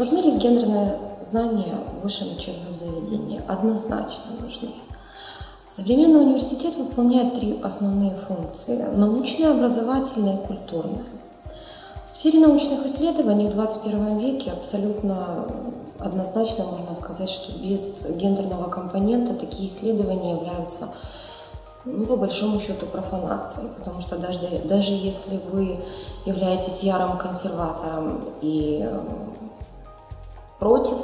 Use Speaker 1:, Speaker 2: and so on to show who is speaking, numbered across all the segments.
Speaker 1: Нужны ли гендерные знания в высшем учебном заведении? Однозначно нужны. Современный университет выполняет три основные функции – научная, образовательная и культурная. В сфере научных исследований в 21 веке абсолютно однозначно можно сказать, что без гендерного компонента такие исследования являются ну, по большому счету профанацией, потому что даже, даже если вы являетесь ярым консерватором и против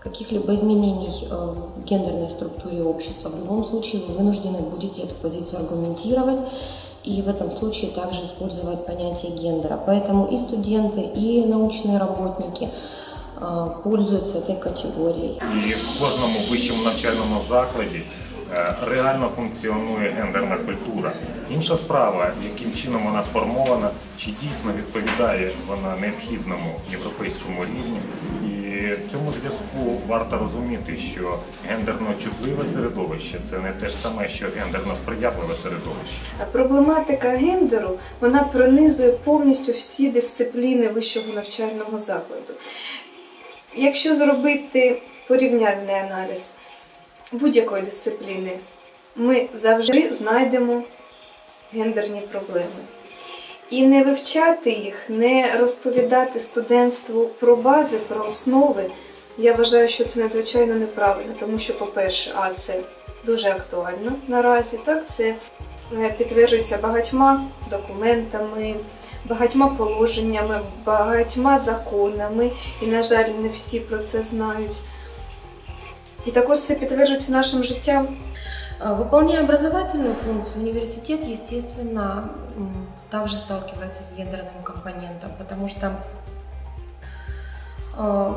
Speaker 1: каких-либо изменений э, в гендерной структуре общества, в любом случае вы вынуждены будете эту позицию аргументировать и в этом случае также использовать понятие гендера. Поэтому и студенты, и научные работники э, пользуются этой категорией.
Speaker 2: І в кожному вищому навчальному закладі е, реально функціонує гендерна культура. Інша справа, яким чином вона сформована, чи дійсно відповідає вона необхідному європейському рівню. в цьому зв'язку варто розуміти, що гендерно чутливе середовище це не те ж саме, що гендерно сприятливе середовище.
Speaker 3: Проблематика гендеру вона пронизує повністю всі дисципліни вищого навчального закладу. Якщо зробити порівняльний аналіз будь-якої дисципліни, ми завжди знайдемо гендерні проблеми. І не вивчати їх, не розповідати студентству про бази, про основи, я вважаю, що це надзвичайно неправильно, тому що, по-перше, а це дуже актуально наразі. Так, це е, підтверджується багатьма документами, багатьма положеннями, багатьма законами, і, на жаль, не всі про це знають. І також це підтверджується нашим життям.
Speaker 1: Э, Выполняя образовательную функцию, университет, естественно, также сталкивается с гендерным компонентом, потому что э,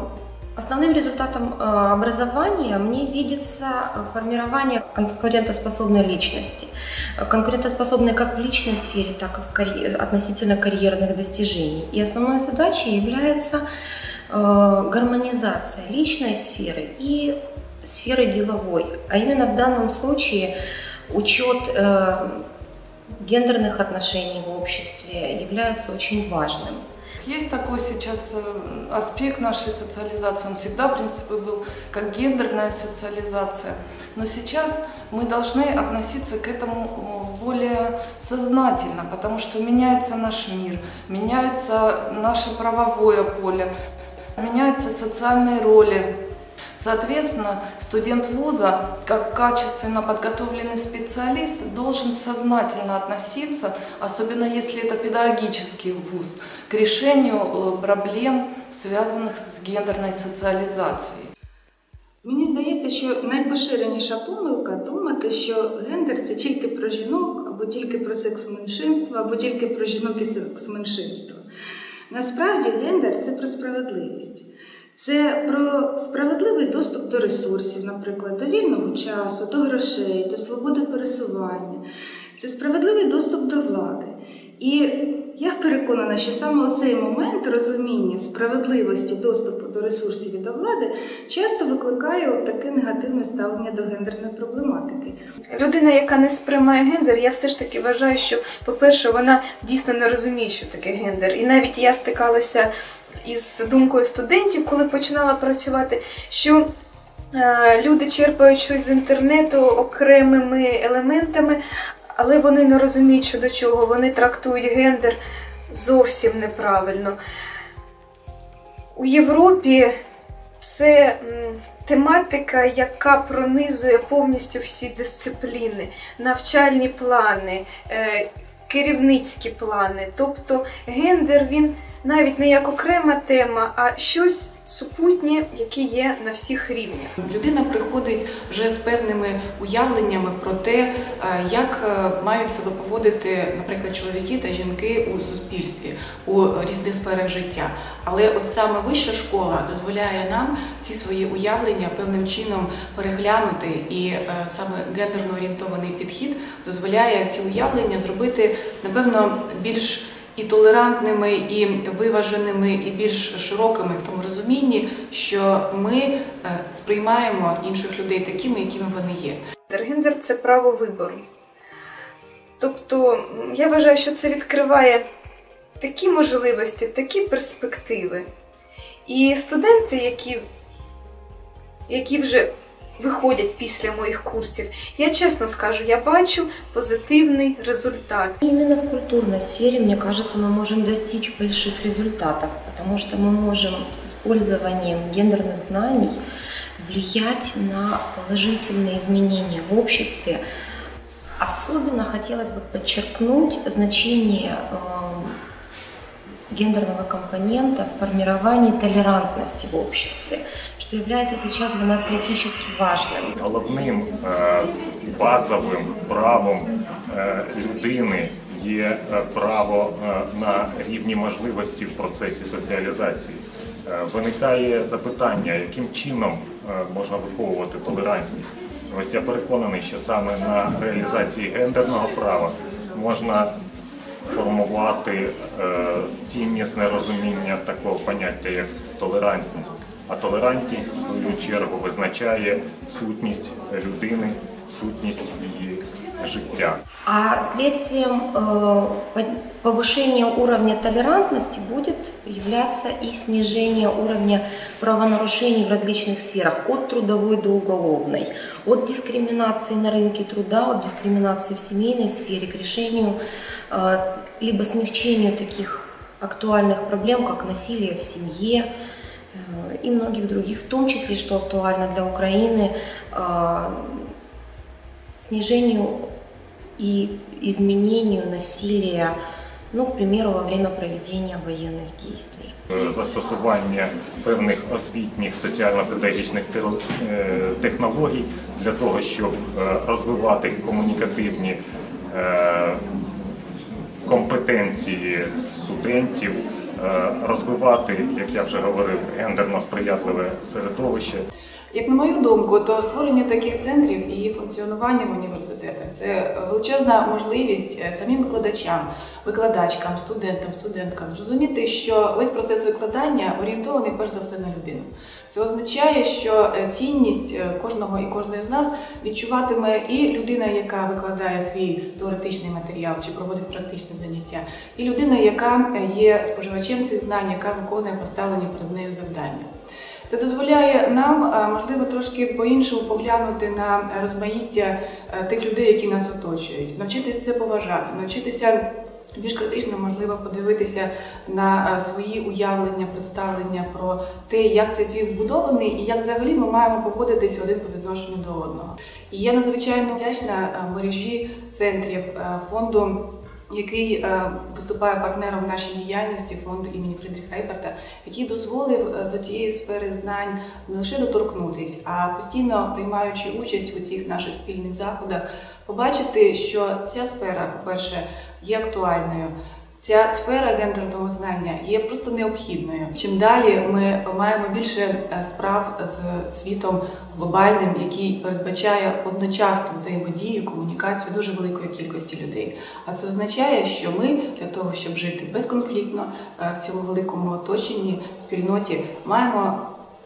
Speaker 1: основным результатом э, образования мне видится формирование конкурентоспособной личности. Конкурентоспособной как в личной сфере, так и в карье- относительно карьерных достижений. И основной задачей является э, гармонизация личной сферы и сферы деловой. А именно в данном случае учет гендерных отношений в обществе является очень важным.
Speaker 4: Есть такой сейчас э, аспект нашей социализации, он всегда, в принципе, был как гендерная социализация. Но сейчас мы должны относиться к этому э, более сознательно, потому что меняется наш мир, меняется наше правовое поле, меняются социальные роли. Соответственно, студент вуза, как качественно подготовленный специалист, должен сознательно относиться, особенно если это педагогический вуз, к решению э, проблем, связанных с гендерной социализацией.
Speaker 5: Мені здається, що найпоширеніша помилка думати, що гендер це тільки про жінок, або тільки про секс меншинства, або тільки про жінок і секс меншинства. Насправді гендер це про справедливість. Це про справедливий доступ до ресурсів, наприклад, до вільного часу, до грошей, до свободи пересування. Це справедливий доступ до влади. І я переконана, що саме оцей момент розуміння справедливості доступу до ресурсів і до влади часто викликає от таке негативне ставлення до гендерної проблематики.
Speaker 3: Людина, яка не сприймає гендер, я все ж таки вважаю, що, по-перше, вона дійсно не розуміє, що таке гендер. І навіть я стикалася із думкою студентів, коли починала працювати, що е, люди черпають щось з інтернету окремими елементами, але вони не розуміють, що до чого. Вони трактують гендер зовсім неправильно. У Європі це тематика, яка пронизує повністю всі дисципліни, навчальні плани, е, керівницькі плани. Тобто гендер він навіть не як окрема тема, а щось супутнє, яке є на всіх рівнях.
Speaker 6: Людина приходить вже з певними уявленнями про те, е, як е, мають себе поводити, наприклад, чоловіки та жінки у суспільстві у різних сферах життя. Але от саме вища школа дозволяє нам ці свої уявлення певним чином переглянути, і е, саме гендерно орієнтований підхід дозволяє ці уявлення зробити напевно більш і толерантними, і виваженими, і більш широкими в тому розумінні, що ми е, сприймаємо інших людей такими, якими вони є.
Speaker 3: Гендер це право вибору. Тобто, я вважаю, що це відкриває такі можливості, такі перспективи. І студенти, які, які вже виходять після моїх курсів, я чесно скажу, я бачу позитивний результат.
Speaker 1: Именно в культурной сфере, мне кажется, мы можем достичь больших результатов, потому что мы можем с использованием гендерных знаний влиять на положительные изменения в обществе. Особенно хотелось бы подчеркнуть значение э, гендерного компонента в формировании толерантности в обществе, что является сейчас для нас критически важным.
Speaker 2: Головним е, базовим правом е, людини є е, право на рівні можливості в процесі соціалізації. Виникає запитання, яким чином можна виховувати толерантність. Ось я переконаний, що саме на реалізації гендерного права можна формувати е, ціннісне розуміння такого поняття, як толерантність. А толерантність, в свою чергу, визначає сутність людини, сутність її життя.
Speaker 1: А следствием э, по- повышения уровня толерантности будет являться и снижение уровня правонарушений в различных сферах, от трудовой до уголовной, от дискриминации на рынке труда, от дискриминации в семейной сфере к решению э, либо смягчению таких актуальных проблем, как насилие в семье э, и многих других, в том числе, что актуально для Украины, э, снижению и изменению насилия, ну, к примеру, во время проведения военных действий.
Speaker 2: Е, Застосування певних освітніх соціально-педагогічних е, технологій для того, щоб е, розвивати комунікативні компетенції студентів, розвивати, як я вже говорив, гендерно сприятливе середовище.
Speaker 6: Як на мою думку, то створення таких центрів і функціонування в університетах це величезна можливість е, самим викладачам, викладачкам, студентам, студенткам зрозуміти, що весь процес викладання орієнтований перш за все на людину. Це означає, що е, цінність е, кожного і кожної з нас відчуватиме і людина, яка викладає свій теоретичний матеріал чи проводить практичне заняття, і людина, яка є споживачем цих знань, яка виконує поставлені перед нею завдання. Це дозволяє нам, е, можливо, трошки по-іншому поглянути на розмаїття е, тих людей, які нас оточують, навчитися це поважати, навчитися більш критично, можливо, подивитися на е, свої уявлення, представлення про те, як цей світ збудований і як взагалі ми маємо поводитися один по відношенню до одного. І я надзвичайно вдячна мережі центрів фонду який е, виступає партнером в нашій діяльності фонду імені Фрідріха Ейберта, який дозволив е, до цієї сфери знань не лише доторкнутись, а постійно приймаючи участь у цих наших спільних заходах, побачити, що ця сфера, по-перше, є актуальною. Ця сфера гендерного знання є просто необхідною. Чим далі ми маємо більше е, справ з світом глобальним, який передбачає одночасну взаємодію, комунікацію дуже великої кількості людей. А це означає, що ми для того, щоб жити безконфліктно е, в цьому великому оточенні, спільноті, маємо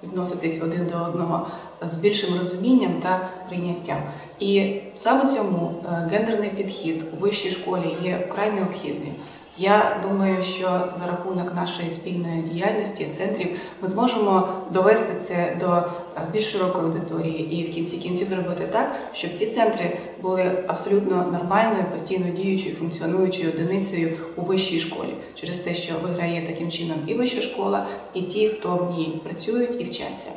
Speaker 6: відноситись один до одного з більшим розумінням та прийняттям. І саме цьому е, гендерний підхід у вищій школі є вкрай необхідним. Я думаю, що за рахунок нашої спільної діяльності центрів ми зможемо довести це до е, більш широкої аудиторії і в кінці кінців зробити так, щоб ці центри були абсолютно нормальною, постійно діючою, функціонуючою одиницею у вищій школі, через те, що виграє таким чином і вища школа, і ті, хто в ній працюють і вчаться.